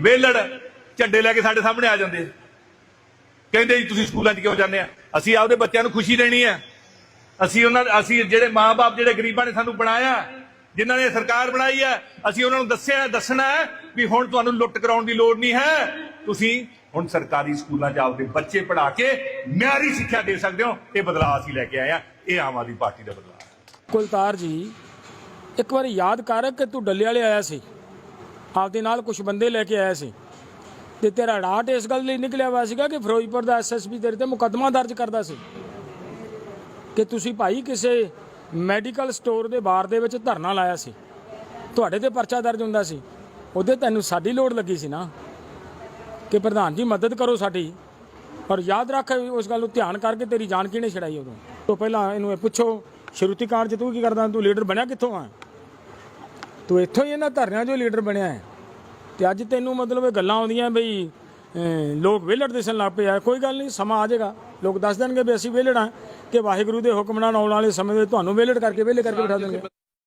ਵੇਲੜ ਝੰਡੇ ਲੈ ਕੇ ਸਾਡੇ ਸਾਹਮਣੇ ਆ ਜਾਂਦੇ ਕਹਿੰਦੇ ਜੀ, ਤੁਸੀਂ ਸਕੂਲਾਂ 'ਚ ਕਿਉਂ ਜਾਂਦੇ ਆ? ਅਸੀਂ ਆਪਦੇ ਬੱਚਿਆਂ ਨੂੰ ਖੁਸ਼ੀ ਦੇਣੀ ਹੈ ਅਸੀਂ ਉਹਨਾਂ ਅਸੀਂ ਜਿਹੜੇ ਮਾਪੇ ਜਿਹੜੇ ਗਰੀਬਾਂ ਨੇ ਸਾਨੂੰ ਬਣਾਇਆ, ਜਿਨ੍ਹਾਂ ਨੇ ਸਰਕਾਰ ਬਣਾਈ ਹੈ ਅਸੀਂ ਉਹਨਾਂ ਨੂੰ ਦੱਸਿਆ, ਦੱਸਣਾ ਹੈ ਵੀ ਹੁਣ ਤੁਹਾਨੂੰ ਲੁੱਟ ਕਰਾਉਣ ਦੀ ਲੋੜ ਨਹੀਂ ਹੈ। ਤੁਸੀਂ ਹੁਣ ਸਰਕਾਰੀ ਸਕੂਲਾਂ 'ਚ ਆਪਦੇ ਬੱਚੇ ਪੜ੍ਹਾ ਕੇ ਮਿਆਰੀ ਸਿੱਖਿਆ ਦੇ ਸਕਦੇ ਹੋ। ਇਹ ਬਦਲਾਅ ਅਸੀਂ ਲੈ ਕੇ ਆਏ ਆ। ਇਹ ਆਮ ਆਦਮੀ ਪਾਰਟੀ ਦਾ ਬਦਲਾਅ ਕੁਲਤਾਰ ਜੀ, ਇੱਕ ਵਾਰੀ ਯਾਦ ਕਰ ਕਿ ਤੂੰ ਡੱਲੇ ਵਾਲੇ ਆਇਆ ਸੀ। ਆਪਦੇ ਨਾਲ ਕੁਝ ਬੰਦੇ ਲੈ ਕੇ ਆਇਆ ਸੀ। ਤੇ ਤੇਰਾ ਰਾਟ ਇਸ ਗੱਲ ਲਈ ਨਿਕਲਿਆ ਹੋਇਆ ਸੀਗਾ ਕਿ ਫਿਰੋਜ਼ਪੁਰ ਦਾ ਐਸਐਸਪੀ ਤੇਰੇ ਤੇ ਮੁਕੱਦਮਾ ਦਰਜ ਕਰਦਾ ਸੀ ਕਿ ਤੁਸੀਂ ਭਾਈ ਕਿਸੇ ਮੈਡੀਕਲ ਸਟੋਰ ਦੇ ਬਾਰ ਦੇ ਵਿੱਚ ਧਰਨਾ ਲਾਇਆ ਸੀ। ਤੁਹਾਡੇ ਤੇ ਪਰਚਾ ਦਰਜ ਹੁੰਦਾ ਸੀ। ਉਹਦੇ ਤੈਨੂੰ ਸਾਡੀ ਲੋੜ ਲੱਗੀ ਸੀ ਨਾ ਕਿ ਪ੍ਰਧਾਨ ਜੀ ਮਦਦ ਕਰੋ ਸਾਡੀ। ਪਰ ਯਾਦ ਰੱਖ ਉਸ ਗੱਲ ਨੂੰ ਧਿਆਨ ਕਰਕੇ ਤੇਰੀ ਜਾਨ ਕਿਹਨੇ ਛੜਾਈ ਉਦੋਂ? ਤੋਂ ਪਹਿਲਾਂ ਇਹਨੂੰ ਇਹ ਪੁੱਛੋ ਸ਼ਰੂਤੀ ਕਾਂਡ 'ਚ ਤੂੰ ਕੀ ਕਰਦਾ? ਤੂੰ ਲੀਡਰ ਬਣਿਆ ਕਿੱਥੋਂ ਆ? ਤੂੰ ਇੱਥੋਂ ਹੀ ਇਹਨਾਂ ਧਰਨਿਆਂ 'ਚੋਂ ਲੀਡਰ ਬਣਿਆ ਹੈ। ਤੇ ਅੱਜ ਤੈਨੂੰ ਮਤਲਬ ਇਹ ਗੱਲਾਂ ਆਉਂਦੀਆਂ ਬਈ ਲੋਕ ਵਿਹਲੜ ਦਿਸਣ ਲੱਗ ਪਏ ਆ। ਕੋਈ ਗੱਲ ਨਹੀਂ, ਸਮਾਂ ਆ ਜਾਏਗਾ। ਲੋਕ ਦੱਸ ਦੇਣਗੇ ਵੀ ਅਸੀਂ ਵਿਹਲੜ ਹਾਂ ਕਿ ਵਾਹਿਗੁਰੂ ਦੇ ਹੁਕਮ ਨਾਲ ਆਉਣ ਵਾਲੇ ਸਮੇਂ ਵਿੱਚ ਤੁਹਾਨੂੰ ਵਿਹਲੜ ਕਰਕੇ, ਵਿਹਲੇ ਕਰਕੇ ਬਿਠਾ ਦੇਣਗੇ।